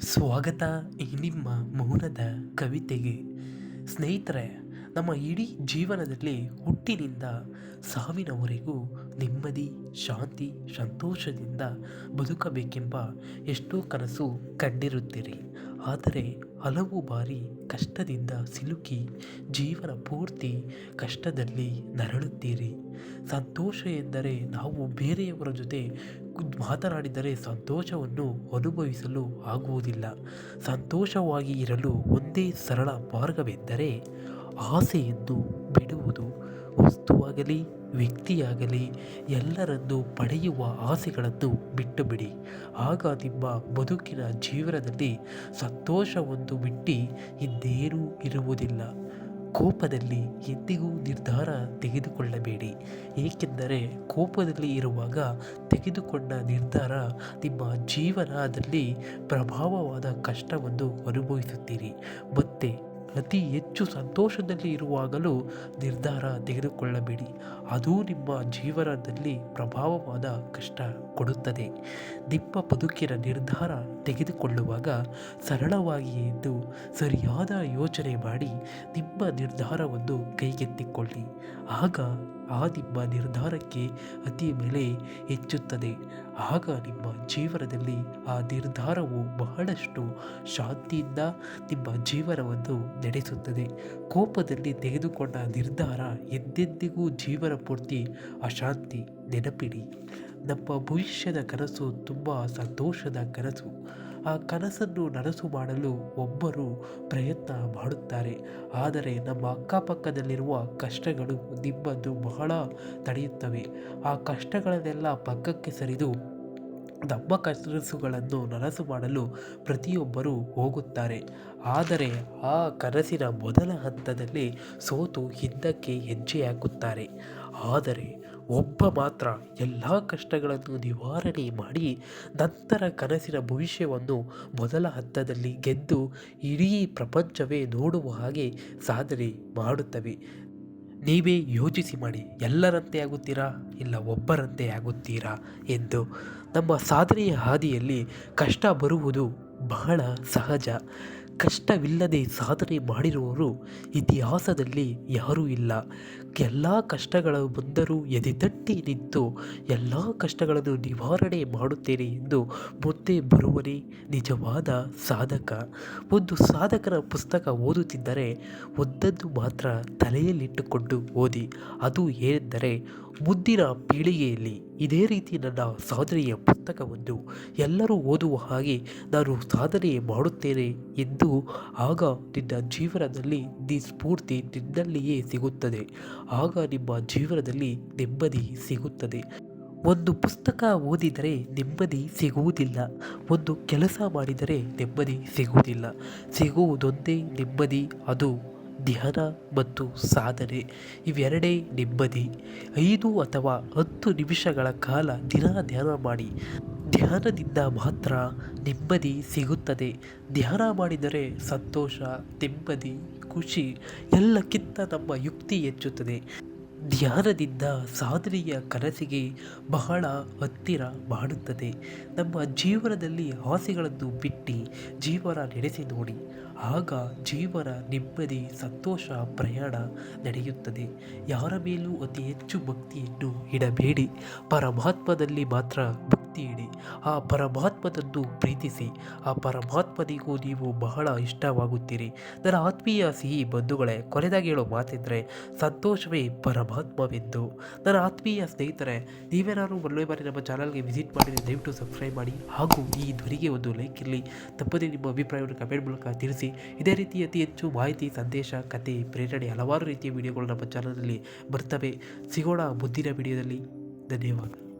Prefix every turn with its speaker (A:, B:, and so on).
A: ಸ್ವಾಗತ ಈ ನಿಮ್ಮ ಮೌನದ ಕವಿತೆಗೆ. ಸ್ನೇಹಿತರೆ, ನಮ್ಮ ಇಡೀ ಜೀವನದಲ್ಲಿ ಹುಟ್ಟಿನಿಂದ ಸಾವಿನವರೆಗೂ ನೆಮ್ಮದಿ, ಶಾಂತಿ, ಸಂತೋಷದಿಂದ ಬದುಕಬೇಕೆಂಬ ಎಷ್ಟೋ ಕನಸು ಕಂಡಿರುತ್ತೀರಿ. ಆದರೆ ಹಲವು ಬಾರಿ ಕಷ್ಟದಿಂದ ಸಿಲುಕಿ ಜೀವನ ಪೂರ್ತಿ ಕಷ್ಟದಲ್ಲಿ ನರಳುತ್ತೀರಿ. ಸಂತೋಷ ಎಂದರೆ ನಾವು ಬೇರೆಯವರ ಜೊತೆ ಮಾತನಾಡಿದರೆ ಸಂತೋಷವನ್ನು ಅನುಭವಿಸಲು ಆಗುವುದಿಲ್ಲ. ಸಂತೋಷವಾಗಿ ಇರಲು ಒಂದೇ ಸರಳ ಮಾರ್ಗವೆಂದರೆ ಆಸೆಯನ್ನು ಬಿಡುವುದು. ವಸ್ತುವಾಗಲಿ, ವ್ಯಕ್ತಿಯಾಗಲಿ, ಎಲ್ಲರನ್ನು ಪಡೆಯುವ ಆಸೆಗಳನ್ನು ಬಿಟ್ಟು ಬಿಡಿ ಆಗ ನಿಮ್ಮ ಬದುಕಿನ ಜೀವನದಲ್ಲಿ ಸಂತೋಷವೊಂದು ಬಿಟ್ಟು ಇನ್ನೇನೂ ಇರುವುದಿಲ್ಲ. ಕೋಪದಲ್ಲಿ ಎಂದಿಗೂ ನಿರ್ಧಾರ ತೆಗೆದುಕೊಳ್ಳಬೇಡಿ. ಏಕೆಂದರೆ ಕೋಪದಲ್ಲಿ ಇರುವಾಗ ತೆಗೆದುಕೊಂಡ ನಿರ್ಧಾರ ನಿಮ್ಮ ಜೀವನದಲ್ಲಿ ಪ್ರಭಾವವಾದ ಕಷ್ಟವನ್ನು ಅನುಭವಿಸುತ್ತೀರಿ. ಮತ್ತೆ ಅತಿ ಹೆಚ್ಚು ಸಂತೋಷದಲ್ಲಿ ಇರುವಾಗಲೂ ನಿರ್ಧಾರ ತೆಗೆದುಕೊಳ್ಳಬೇಡಿ. ಅದು ನಿಮ್ಮ ಜೀವನದಲ್ಲಿ ಪ್ರಭಾವವಾದ ಕಷ್ಟ ಕೊಡುತ್ತದೆ. ನಿಮ್ಮ ಬದುಕಿನ ನಿರ್ಧಾರ ತೆಗೆದುಕೊಳ್ಳುವಾಗ ಸರಳವಾಗಿ ಎದ್ದು ಸರಿಯಾದ ಯೋಚನೆ ಮಾಡಿ ನಿಮ್ಮ ನಿರ್ಧಾರವನ್ನು ಕೈಗೆತ್ತಿಕೊಳ್ಳಿ. ಆಗ ಆ ನಿಮ್ಮ ನಿರ್ಧಾರಕ್ಕೆ ಅತಿ ಬೆಲೆ ಹೆಚ್ಚುತ್ತದೆ. ಆಗ ನಿಮ್ಮ ಜೀವನದಲ್ಲಿ ಆ ನಿರ್ಧಾರವು ಬಹಳಷ್ಟು ಶಾಂತಿಯಿಂದ ನಿಮ್ಮ ಜೀವನವನ್ನು ನಡೆಸುತ್ತದೆ. ಕೋಪದಲ್ಲಿ ತೆಗೆದುಕೊಂಡ ನಿರ್ಧಾರ ಎಂದೆಂದಿಗೂ ಜೀವನ ಪೂರ್ತಿ ಅಶಾಂತಿ, ನೆನಪಿಡಿ. ನಮ್ಮ ಭವಿಷ್ಯದ ಕನಸು ತುಂಬ ಸಂತೋಷದ ಕನಸು. ಆ ಕನಸನ್ನು ನನಸು ಮಾಡಲು ಒಬ್ಬರು ಪ್ರಯತ್ನ ಮಾಡುತ್ತಾರೆ. ಆದರೆ ನಮ್ಮ ಅಕ್ಕಪಕ್ಕದಲ್ಲಿರುವ ಕಷ್ಟಗಳು ನಿಮ್ಮದು ಬಹಳ ತಡೆಯುತ್ತವೆ. ಆ ಕಷ್ಟಗಳನ್ನೆಲ್ಲ ಪಕ್ಕಕ್ಕೆ ಸರಿದು ನಮ್ಮ ಕನಸುಗಳನ್ನು ನನಸು ಮಾಡಲು ಪ್ರತಿಯೊಬ್ಬರೂ ಹೋಗುತ್ತಾರೆ. ಆದರೆ ಆ ಕನಸಿನ ಮೊದಲ ಹಂತದಲ್ಲಿ ಸೋತು ಹಿಂದಕ್ಕೆ ಹೆಜ್ಜೆ ಹಾಕುತ್ತಾರೆ. ಆದರೆ ಒಬ್ಬ ಮಾತ್ರ ಎಲ್ಲ ಕಷ್ಟಗಳನ್ನು ನಿವಾರಣೆ ಮಾಡಿ ನಂತರ ಕನಸಿನ ಭವಿಷ್ಯವನ್ನು ಮೊದಲ ಹಂತದಲ್ಲಿ ಗೆದ್ದು ಇಡೀ ಪ್ರಪಂಚವೇ ನೋಡುವ ಹಾಗೆ ಸಾಧನೆ ಮಾಡುತ್ತವೆ. ನೀವೇ ಯೋಚಿಸಿ ಮಾಡಿ, ಎಲ್ಲರಂತೆ ಆಗುತ್ತೀರಾ ಇಲ್ಲ ಒಬ್ಬರಂತೆ ಆಗುತ್ತೀರಾ ಎಂದು. ನಮ್ಮ ಸಾಧನೆಯ ಹಾದಿಯಲ್ಲಿ ಕಷ್ಟ ಬರುವುದು ಬಹಳ ಸಹಜ. ಕಷ್ಟವಿಲ್ಲದೆ ಸಾಧನೆ ಮಾಡಿರುವವರು ಇತಿಹಾಸದಲ್ಲಿ ಯಾರೂ ಇಲ್ಲ. ಎಲ್ಲ ಕಷ್ಟಗಳು ಬಂದರೂ ಎದೆತಟ್ಟಿ ನಿಂತು ಎಲ್ಲ ಕಷ್ಟಗಳನ್ನು ನಿವಾರಣೆ ಮಾಡುತ್ತೇನೆ ಎಂದು ಮುಂದೆ ಬರುವನೇ ನಿಜವಾದ ಸಾಧಕ. ಒಂದು ಸಾಧಕರ ಪುಸ್ತಕ ಓದುತ್ತಿದ್ದರೆ ಒಂದನ್ನು ಮಾತ್ರ ತಲೆಯಲ್ಲಿಟ್ಟುಕೊಂಡು ಓದಿ. ಅದು ಏನೆಂದರೆ ಮುಂದಿನ ಪೀಳಿಗೆಯಲ್ಲಿ ಇದೇ ರೀತಿ ನನ್ನ ಸಾಧನೆಯ ಪುಸ್ತಕವನ್ನು ಎಲ್ಲರೂ ಓದುವ ಹಾಗೆ ನಾನು ಸಾಧನೆ ಮಾಡುತ್ತೇನೆ ಎಂದು ಆಗ ನಿನ್ನ ಜೀವನದಲ್ಲಿ ನಿ ಸ್ಫೂರ್ತಿ ನಿನ್ನಲ್ಲಿಯೇ ಸಿಗುತ್ತದೆ. ಆಗ ನಿಮ್ಮ ಜೀವನದಲ್ಲಿ ನೆಮ್ಮದಿ ಸಿಗುತ್ತದೆ. ಒಂದು ಪುಸ್ತಕ ಓದಿದರೆ ನೆಮ್ಮದಿ ಸಿಗುವುದಿಲ್ಲ. ಒಂದು ಕೆಲಸ ಮಾಡಿದರೆ ನೆಮ್ಮದಿ ಸಿಗುವುದಿಲ್ಲ. ಸಿಗುವುದೊಂದೇ ನೆಮ್ಮದಿ, ಅದು ಧ್ಯಾನ ಮತ್ತು ಸಾಧನೆ ಇವೆರಡೇ ನೆಮ್ಮದಿ. ಐದು ಅಥವಾ ಹತ್ತು ನಿಮಿಷಗಳ ಕಾಲ ದಿನ ಧ್ಯಾನ ಮಾಡಿ. ಧ್ಯಾನದಿಂದ ಮಾತ್ರ ನೆಮ್ಮದಿ ಸಿಗುತ್ತದೆ. ಧ್ಯಾನ ಮಾಡಿದರೆ ಸಂತೋಷ, ನೆಮ್ಮದಿ, ಖುಷಿ ಎಲ್ಲಕ್ಕಿಂತ ನಮ್ಮ ಯುಕ್ತಿ ಹೆಚ್ಚುತ್ತದೆ. ಧ್ಯಾನದಿಂದ ಸಾಧನೆಯ ಕನಸಿಗೆ ಬಹಳ ಹತ್ತಿರ ಮಾಡುತ್ತದೆ ನಮ್ಮ ಜೀವನದಲ್ಲಿ ಆಸೆಗಳನ್ನು ಬಿಟ್ಟು ಜೀವನ ನಡೆಸಿ ನೋಡಿ, ಆಗ ಜೀವನ ನೆಮ್ಮದಿ, ಸಂತೋಷ, ಪ್ರಯಾಣ ನಡೆಯುತ್ತದೆ. ಯಾರ ಮೇಲೂ ಅತಿ ಹೆಚ್ಚು ಭಕ್ತಿಯನ್ನು ಇಡಬೇಡಿ. ಪರಮಾತ್ಮದಲ್ಲಿ ಮಾತ್ರ ಭಕ್ತಿ ಇಡಿ. ಆ ಪರಮಾತ್ಮನನ್ನು ಪ್ರೀತಿಸಿ. ಆ ಪರಮಾತ್ಮನಿಗೂ ನೀವು ಬಹಳ ಇಷ್ಟವಾಗುತ್ತೀರಿ. ನನ್ನ ಆತ್ಮೀಯ ಸಿಹಿ ಬಂಧುಗಳೇ, ಕೊನೆದಾಗಿ ಹೇಳೋ ಮಾತಿದ್ರೆ, ಸಂತೋಷವೇ ಪರಮಾತ್ಮವೆಂದು ನನ್ನ ಆತ್ಮೀಯ ಸ್ನೇಹಿತರೆ, ನೀವೇನಾದ್ರು ಮೊದಲನೇ ಬಾರಿ ನಮ್ಮ ಚಾನಲ್ಗೆ ವಿಸಿಟ್ ಮಾಡಿ ದಯವಿಟ್ಟು ಸಬ್ಸ್ಕ್ರೈಬ್ ಮಾಡಿ ಹಾಗೂ ಈ ಧ್ವನಿಗೆ ಒಂದು ಲೈಕ್ ಇರಲಿ. ತಪ್ಪದೇ ನಿಮ್ಮ ಅಭಿಪ್ರಾಯವನ್ನು ಕಮೆಂಟ್ ಮೂಲಕ ತಿಳಿಸಿ. ಇದೇ ರೀತಿ ಅತಿ ಹೆಚ್ಚು ಮಾಹಿತಿ, ಸಂದೇಶ, ಕತೆ, ಪ್ರೇರಣೆ ಹಲವಾರು ರೀತಿಯ ವಿಡಿಯೋಗಳು ನಮ್ಮ ಚಾನಲ್ನಲ್ಲಿ ಬರ್ತವೆ. ಸಿಗೋಣ ಮುಂದಿನ ವಿಡಿಯೋದಲ್ಲಿ. ಧನ್ಯವಾದ.